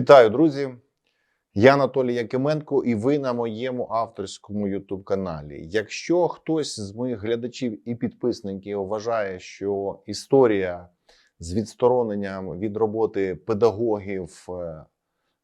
Вітаю, друзі! Я Анатолій Якименко, і ви на моєму авторському youtube каналі. Якщо хтось з моїх глядачів і підписників вважає, що історія з відстороненням від роботи педагогів, е,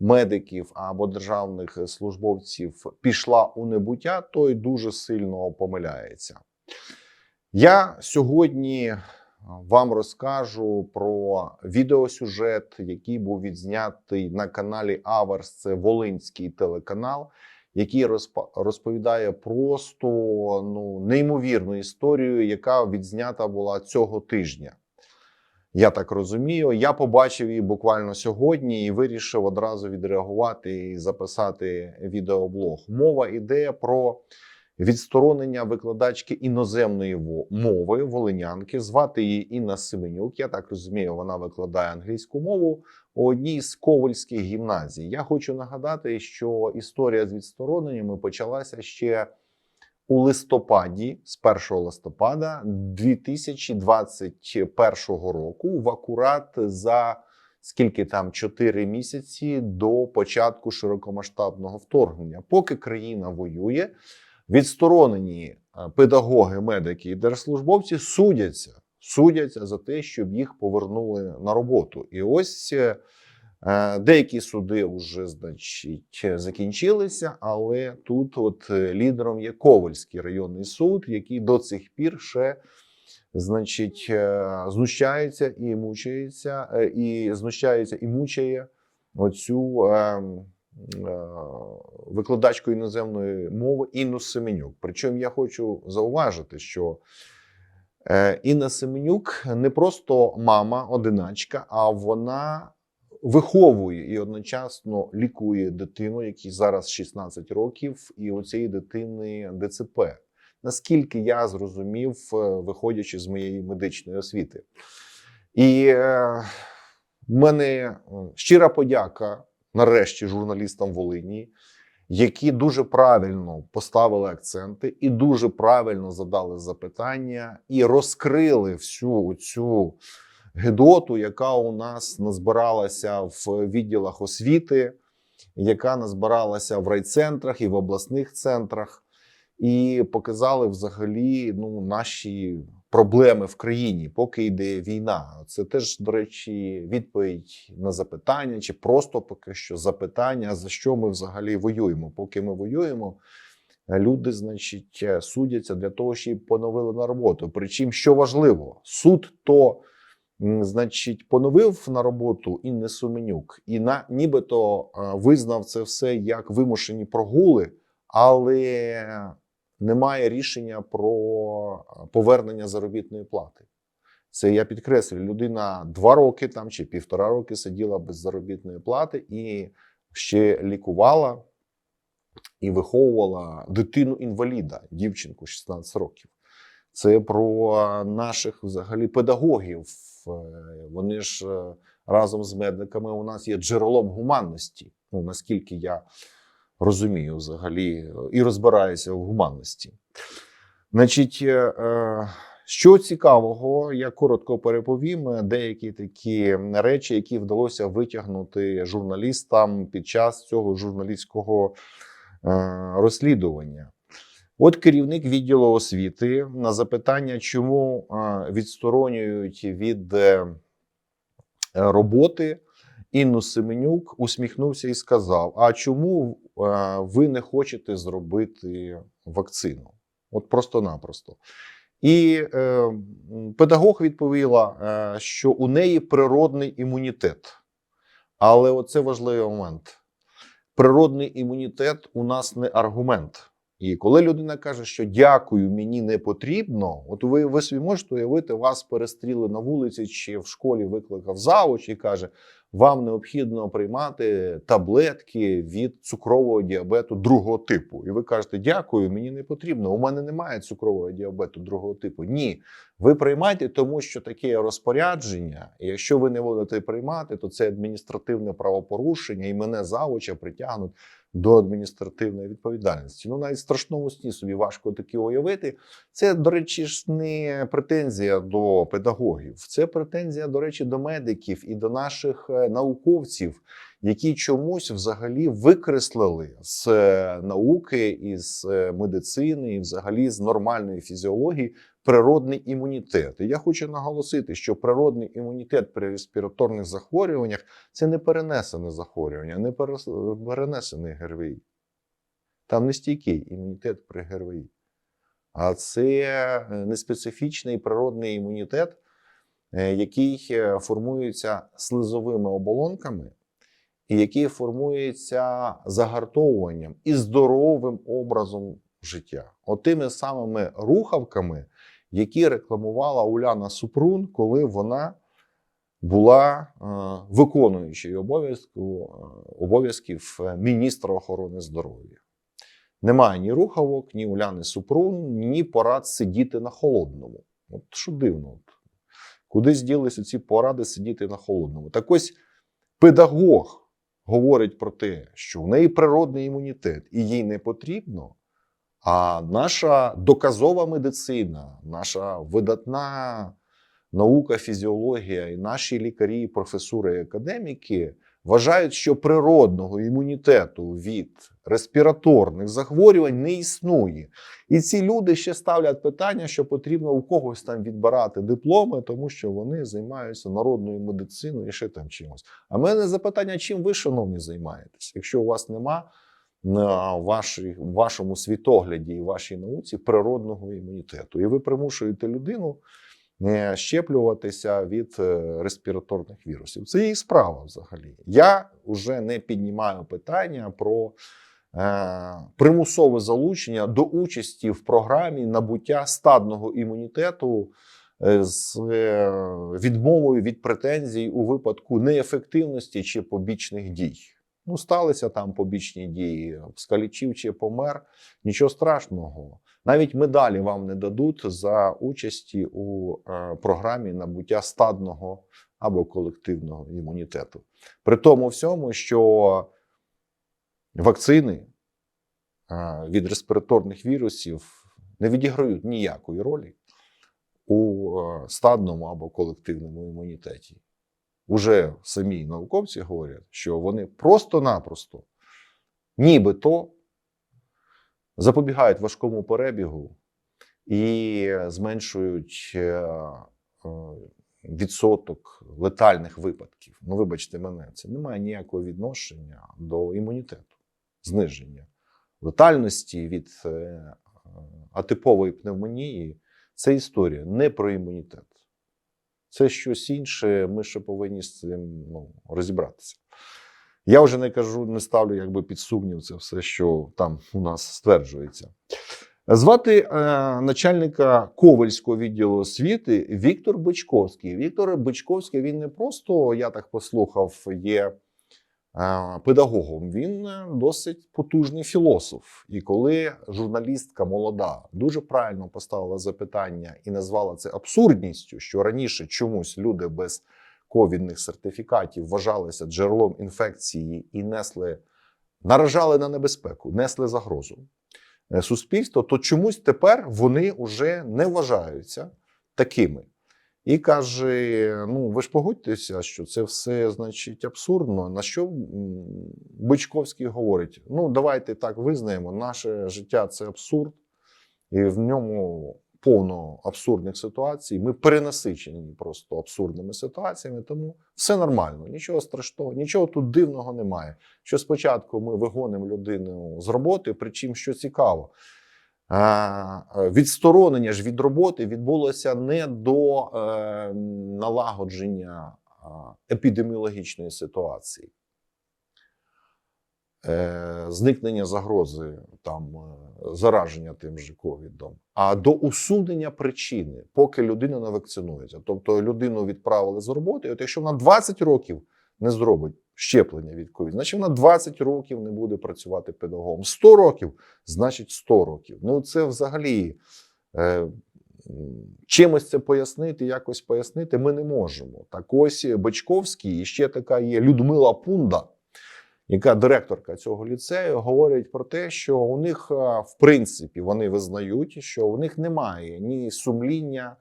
медиків або державних службовців пішла у небуття, той дуже сильно помиляється. Я сьогодні вам розкажу про відеосюжет, який був відзнятий на каналі Аверс. Це Волинський телеканал, який розповідає просто ну, неймовірну історію, яка відзнята була цього тижня. Я так розумію. Я побачив її буквально сьогодні і вирішив одразу відреагувати і записати відеоблог. Мова йде про відсторонення викладачки іноземної мови волинянки. Звати її Інна Семенюк. Я так розумію, вона викладає англійську мову у одній з ковальських гімназій. Я хочу нагадати, що історія з відстороненнями почалася ще у листопаді, з 1 листопада 2021 року, в акурат за скільки там 4 місяці до початку широкомасштабного вторгнення. Поки країна воює, відсторонені е, педагоги, медики і держслужбовці судяться, судяться за те, щоб їх повернули на роботу. І ось е, е, деякі суди вже значить закінчилися, але тут, от лідером є Ковальський районний суд, який до цих пір ще. Значить, знущається і мучається, і знущається і мучає оцю е, викладачку іноземної мови Інну Семенюк. Причому я хочу зауважити, що е, Інна Семенюк не просто мама, одиначка, а вона виховує і одночасно лікує дитину, якій зараз 16 років, і у цієї дитини ДЦП. Наскільки я зрозумів, е, виходячи з моєї медичної освіти. І в мене щира подяка нарешті журналістам Волині, які дуже правильно поставили акценти і дуже правильно задали запитання і розкрили всю цю гидоту, яка у нас назбиралася в відділах освіти, яка назбиралася в райцентрах і в обласних центрах, і показали взагалі ну, наші проблеми в країні, поки йде війна. Це теж, до речі, відповідь на запитання, чи просто поки що запитання, за що ми взагалі воюємо. Поки ми воюємо, люди, значить, судяться для того, щоб поновили на роботу. Причому, що важливо, суд то. Значить, поновив на роботу Інни Суменюк і на нібито визнав це все як вимушені прогули, але немає рішення про повернення заробітної плати. Це я підкреслюю, людина два роки там чи півтора роки сиділа без заробітної плати і ще лікувала і виховувала дитину інваліда, дівчинку 16 років. Це про наших взагалі педагогів. Е, Вони ж е, разом з медиками у нас є джерелом гуманності. Ну наскільки я розумію взагалі і розбираюся в гуманності. Значить, е, е, що цікавого, я коротко переповім е, деякі такі речі, які вдалося витягнути журналістам під час цього журналістського розслідування. От керівник відділу освіти на запитання, чому відсторонюють від роботи Інну Семенюк, усміхнувся і сказав: А чому ви не хочете зробити вакцину? От просто-напросто. І е, педагог відповіла, е, що у неї природний імунітет. Але оце важливий момент. Природний імунітет у нас не аргумент. І коли людина каже, що дякую, мені не потрібно, от ви, ви собі можете уявити, вас перестріли на вулиці чи в школі викликав завуч і каже: вам необхідно приймати таблетки від цукрового діабету другого типу. І ви кажете, дякую, мені не потрібно. У мене немає цукрового діабету другого типу. Ні, ви приймайте, тому що таке розпорядження. І якщо ви не будете приймати, то це адміністративне правопорушення, і мене завуча притягнуть до адміністративної відповідальності. Ну навіть страшному сні собі важко таке уявити. Це, до речі, ж не претензія до педагогів, це претензія, до речі, до медиків і до наших е, науковців, які чомусь взагалі викреслили з е, науки, із е, медицини, і взагалі з нормальної фізіології природний імунітет. І я хочу наголосити, що природний імунітет при респіраторних захворюваннях це не перенесене захворювання, не перенесений ГРВІ. Там не стійкий імунітет при ГРВІ. А це е, неспецифічний природний імунітет, який формується слизовими оболонками, і який формується загартовуванням і здоровим образом життя. Отими самими рухавками, які рекламувала Уляна Супрун, коли вона була е, виконуючою е, обов'язків е, міністра охорони здоров'я. Немає ні рухавок, ні Уляни Супрун, ні порад сидіти на холодному. От що дивно. Куди зділися ці поради сидіти на холодному? Так ось педагог говорить про те, що в неї природний імунітет і їй не потрібно. А наша доказова медицина, наша видатна наука, фізіологія і наші лікарі, професури і академіки вважають, що природного імунітету від респіраторних захворювань не існує. І ці люди ще ставлять питання, що потрібно у когось там відбирати дипломи, тому що вони займаються народною медициною і ще там чимось. А мене запитання: чим ви, шановні, займаєтесь? Якщо у вас нема на вашій, вашому світогляді і вашій науці природного імунітету, і ви примушуєте людину не щеплюватися від е, респіраторних вірусів. Це її справа взагалі. Я вже не піднімаю питання про е, примусове залучення до участі в програмі набуття стадного імунітету е, з е, відмовою від претензій у випадку неефективності чи побічних дій. Ну, сталися там побічні дії, скалічив чи помер, нічого страшного. Навіть медалі вам не дадуть за участі у е, програмі набуття стадного або колективного імунітету. При тому всьому, що вакцини е, від респіраторних вірусів не відіграють ніякої ролі у е, стадному або колективному імунітеті. Уже самі науковці говорять, що вони просто-напросто, нібито запобігають важкому перебігу і зменшують е, е, відсоток летальних випадків. Ну, вибачте мене, це не має ніякого відношення до імунітету, зниження летальності від е, атипової пневмонії. Це історія не про імунітет. Це щось інше. Ми ще повинні з цим ну, розібратися. Я вже не кажу, не ставлю якби під сумнів це все, що там у нас стверджується. Звати е, начальника Ковальського відділу освіти Віктор Бичковський. Віктор Бичковський він не просто, я так послухав, є педагогом, він е, досить потужний філософ. І коли журналістка молода дуже правильно поставила запитання і назвала це абсурдністю, що раніше чомусь люди без ковідних сертифікатів вважалися джерелом інфекції і несли, наражали на небезпеку, несли загрозу е, суспільству, то чомусь тепер вони вже не вважаються такими. І каже: ну ви ж погодьтеся, що це все значить абсурдно. На що Бичковський говорить: ну давайте так визнаємо, наше життя це абсурд, і в ньому повно абсурдних ситуацій. Ми перенасичені просто абсурдними ситуаціями, тому все нормально, нічого страшного, нічого тут дивного немає. Що спочатку ми вигонимо людину з роботи, причому що цікаво. Відсторонення ж від роботи відбулося не до е, налагодження епідеміологічної ситуації, е, зникнення загрози там е, зараження тим же ковідом, а до усунення причини, поки людина не вакцинується. Тобто людину відправили з роботи. От якщо вона 20 років не зробить щеплення від ковід, значить вона 20 років не буде працювати педагогом. 100 років, значить 100 років. Ну це взагалі. Е, Чимось це пояснити, якось пояснити ми не можемо. Так ось Бачковський і ще така є Людмила Пунда, яка директорка цього ліцею, говорять про те, що у них, е, в принципі, вони визнають, що у них немає ні сумління,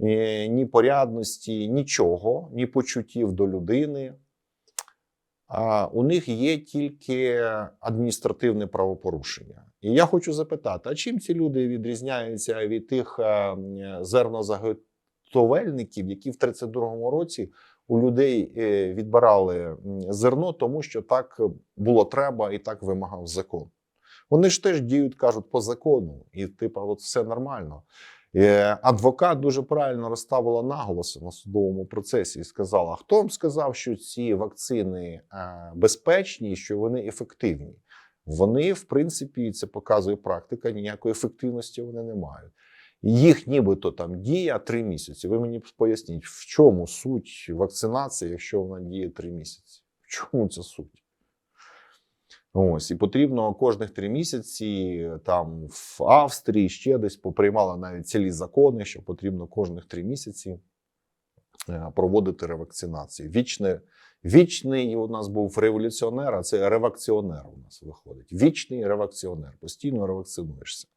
е, ні порядності, нічого, ні почуттів до людини. А у них є тільки адміністративне правопорушення. І я хочу запитати: а чим ці люди відрізняються від тих е, зернозаготовельників, які в 32-му році у людей е, відбирали зерно, тому що так було треба і так вимагав закон? Вони ж теж діють, кажуть, по закону, і типу, от все нормально. Е, Адвокат дуже правильно розставила наголоси на судовому процесі і сказала: хто вам сказав, що ці вакцини е, безпечні що вони ефективні? Вони, в принципі, це показує практика, ніякої ефективності вони не мають. Їх нібито там дія три місяці. Ви мені поясніть, в чому суть вакцинації, якщо вона діє три місяці? В чому ця суть? Ось і потрібно кожних три місяці там в Австрії ще десь поприймали навіть цілі закони, що потрібно кожних три місяці е, проводити ревакцинацію. Вічне, вічний у нас був революціонер, а це ревакціонер у нас виходить. Вічний ревакціонер, постійно ревакцинуєшся.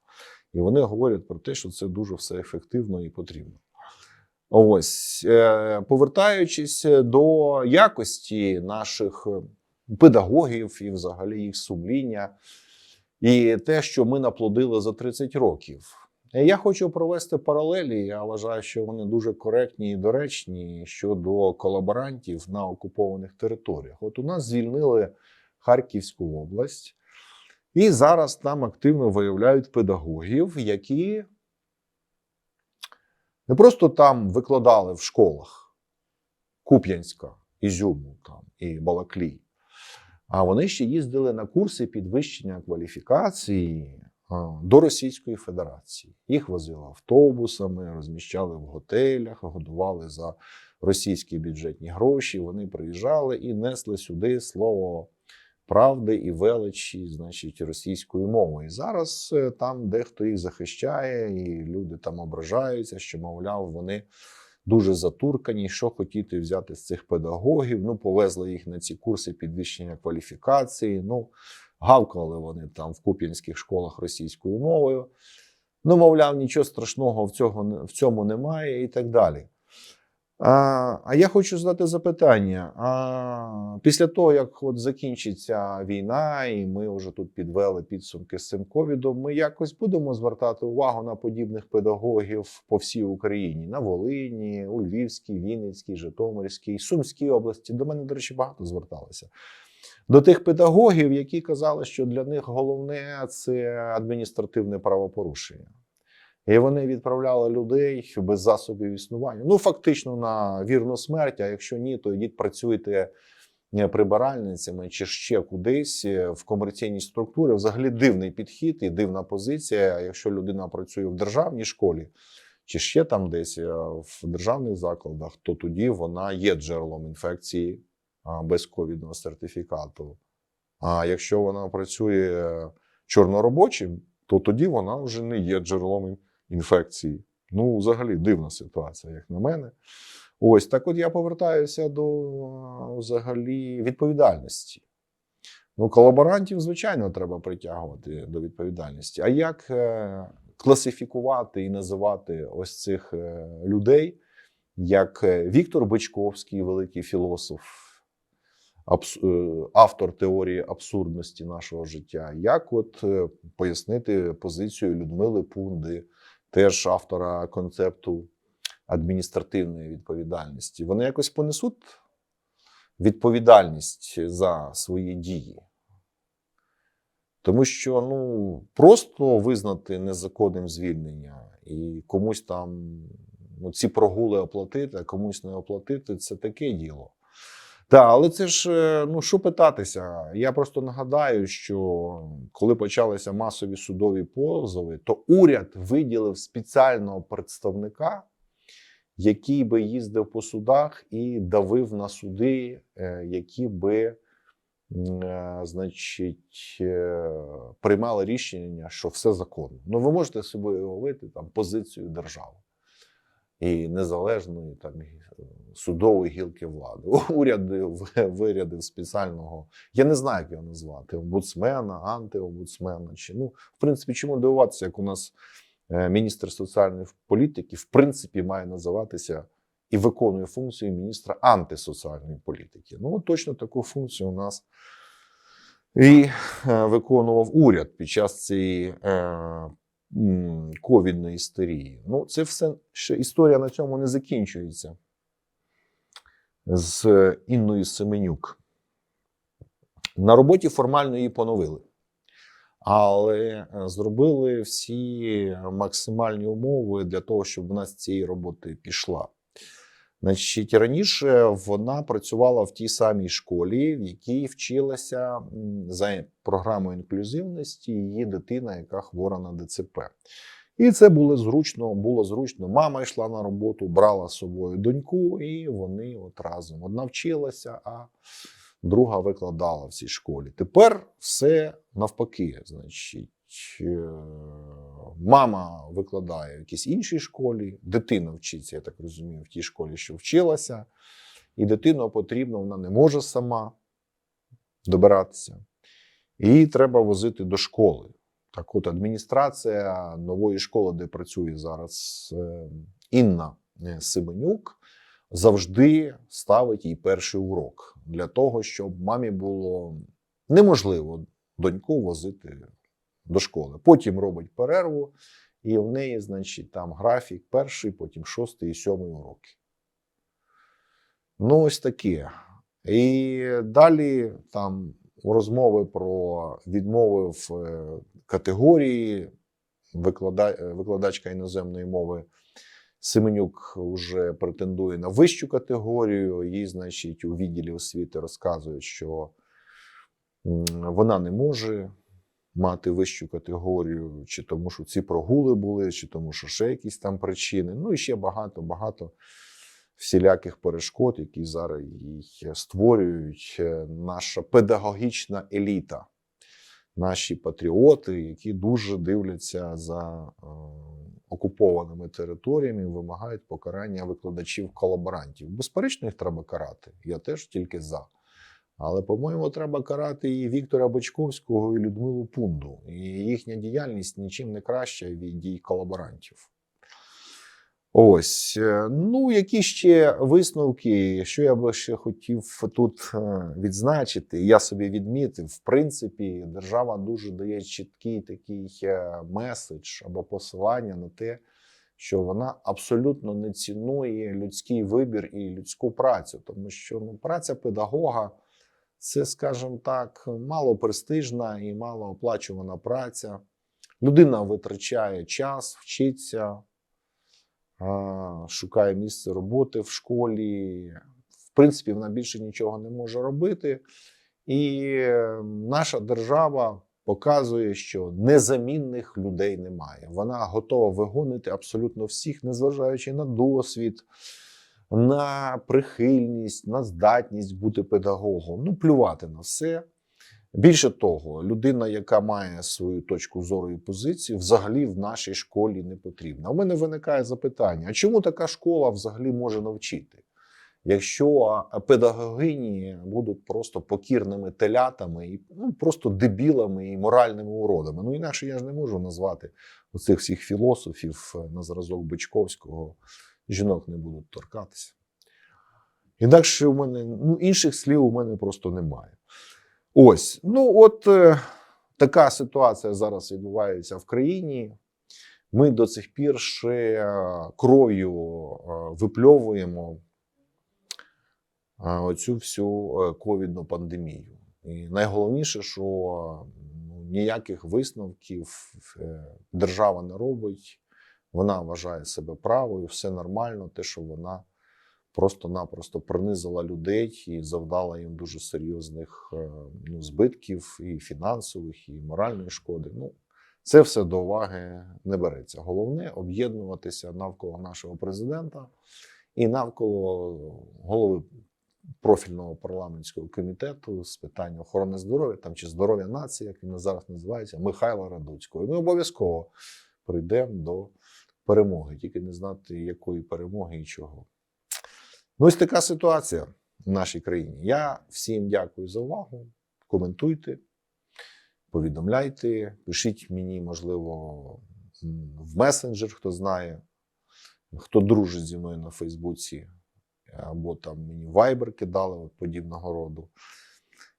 І вони говорять про те, що це дуже все ефективно і потрібно. Ось, е, повертаючись до якості наших педагогів і взагалі їх сумління, і те, що ми наплодили за 30 років. Я хочу провести паралелі. Я вважаю, що вони дуже коректні і доречні щодо колаборантів на окупованих територіях. От у нас звільнили Харківську область, і зараз там активно виявляють педагогів, які не просто там викладали в школах Куп'янська, Ізюму там, і Балаклій, а вони ще їздили на курси підвищення кваліфікації до Російської Федерації. Їх возили автобусами, розміщали в готелях, годували за російські бюджетні гроші. Вони приїжджали і несли сюди слово правди і величі, значить, російською мовою. І зараз е, там дехто їх захищає, і люди там ображаються, що, мовляв, вони дуже затуркані. Що хотіти взяти з цих педагогів? Ну, повезли їх на ці курси підвищення кваліфікації. Ну, гавкали вони там в куп'янських школах російською мовою. Ну, мовляв, нічого страшного в, цього, в цьому немає і так далі. А а я хочу задати запитання: а після того, як от закінчиться війна, і ми вже тут підвели підсумки з цим ковідом, ми якось будемо звертати увагу на подібних педагогів по всій Україні на Волині, у Львівській, Вінницькій, Житомирській, Сумській області. До мене, до речі, багато зверталися. До тих педагогів, які казали, що для них головне це адміністративне правопорушення. І вони відправляли людей без засобів існування. Ну, фактично на вірну смерть. А якщо ні, то йдіть працюйте е, прибиральницями чи ще кудись е, в комерційній структурі. Взагалі дивний підхід і дивна позиція. Якщо людина працює в державній школі чи ще там десь е, в державних закладах, то тоді вона є джерелом інфекції без ковідного сертифікату. А якщо вона працює чорноробочим, то тоді вона вже не є джерелом інфекції інфекції. Ну, взагалі дивна ситуація, як на мене. Ось так от я повертаюся до взагалі відповідальності. Ну, колаборантів, звичайно, треба притягувати до відповідальності. А як е, класифікувати і називати ось цих е, людей, як е, Віктор Бичковський, великий філософ, автор теорії абсурдності нашого життя, як от пояснити позицію Людмили Пунди? Теж автора концепту адміністративної відповідальності, вони якось понесуть відповідальність за свої дії. Тому що ну, просто визнати незаконним звільнення і комусь там ну, ці прогули оплатити, а комусь не оплатити це таке діло. Так, але це ж е, ну що питатися? Я просто нагадаю, що коли почалися масові судові позови, то уряд виділив спеціального представника, який би їздив по судах і давив на суди, е, які би, е, значить, приймали рішення, що все законно. Ну, ви можете собі уявити там позицію держави і незалежної там судової гілки влади. Уряд вирядив спеціального, я не знаю, як його назвати, омбудсмена, антиомбудсмена. Чи ну, в принципі, чому дивуватися, як у нас е, міністр соціальної політики в принципі має називатися і виконує функцію міністра антисоціальної політики. Ну, точно таку функцію у нас і е, виконував уряд під час цієї е, ковідної істерії. Ну, це все ще історія на цьому не закінчується з Інною Семенюк. На роботі формально її поновили, але е, зробили всі максимальні умови для того, щоб вона з цієї роботи пішла. Значить, раніше вона працювала в тій самій школі, в якій вчилася за програмою інклюзивності її дитина, яка хвора на ДЦП. І це було зручно. Було зручно. Мама йшла на роботу, брала з собою доньку, і вони от разом одна вчилася, а друга викладала в цій школі. Тепер все навпаки. Значить, е, мама викладає в якійсь іншій школі, дитина вчиться, я так розумію, в тій школі, що вчилася, і дитину потрібно, вона не може сама добиратися. Її треба возити до школи. Так от адміністрація нової школи, де працює зараз е, Інна е, Семенюк, завжди ставить їй перший урок для того, щоб мамі було неможливо доньку возити до школи. Потім робить перерву, і в неї, значить, там графік перший, потім шостий і сьомий уроки. Ну, ось таке. І далі там розмови про відмови в е, категорії е, викладачка іноземної мови. Семенюк вже претендує на вищу категорію. Їй, значить, у відділі освіти розказують, що вона не може мати вищу категорію, чи тому, що ці прогули були, чи тому, що ще якісь там причини. Ну і ще багато, багато всіляких перешкод, які зараз їх створюють е, наша педагогічна еліта, наші патріоти, які дуже дивляться за е, окупованими територіями, вимагають покарання викладачів-колаборантів. Безперечно, їх треба карати. Я теж тільки за. Але, по-моєму, треба карати і Віктора Бочковського, і Людмилу Пунду. І їхня діяльність нічим не краща від дій колаборантів. Ось. е, Ну, які ще висновки, що я би ще хотів тут е, відзначити, я собі відмітив, в принципі, держава дуже дає чіткий такий е, меседж або посилання на те, що вона абсолютно не цінує людський вибір і людську працю, тому що ну, праця педагога це, скажімо так, мало престижна і мало оплачувана праця. Людина витрачає час, вчиться, шукає місце роботи в школі. В принципі, вона більше нічого не може робити. І е, наша держава показує, що незамінних людей немає. Вона готова вигонити абсолютно всіх, незважаючи на досвід, на прихильність, на здатність бути педагогом. Ну, плювати на все. Більше того, людина, яка має свою точку зору і позицію, взагалі в нашій школі не потрібна. У мене виникає запитання: а чому така школа взагалі може навчити? Якщо педагогині будуть просто покірними телятами і ну, просто дебілами і моральними уродами. Ну інакше я ж не можу назвати оцих всіх філософів е, на зразок Бичковського. Жінок не будуть торкатися. Інакше у мене ну, інших слів у мене просто немає. Ось, ну от е, така ситуація зараз відбувається в країні. Ми до цих пір ще е, кров'ю е, випльовуємо е, оцю всю ковідну пандемію. І найголовніше, що ну, ніяких висновків держава не робить. Вона вважає себе правою, все нормально, те, що вона просто-напросто принизила людей і завдала їм дуже серйозних е, ну, збитків і фінансових, і моральної шкоди. Ну, це все до уваги не береться. Головне об'єднуватися навколо нашого президента і навколо голови профільного парламентського комітету з питань охорони здоров'я там чи здоров'я нації, як він зараз називається, Михайла Радуцького. І ми обов'язково прийдемо до перемоги, тільки не знати, якої перемоги і чого. Ну, ось така ситуація в нашій країні. Я всім дякую за увагу. Коментуйте, повідомляйте, пишіть мені, можливо, в месенджер, хто знає, хто дружить зі мною на Фейсбуці. або там мені вайбер кидали подібного роду.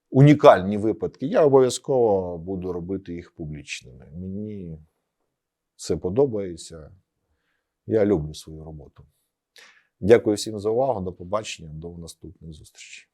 Унікальні випадки. Я обов'язково буду робити їх публічними. Мені це подобається. Я люблю свою роботу. Дякую всім за увагу. До побачення, до наступних зустрічей.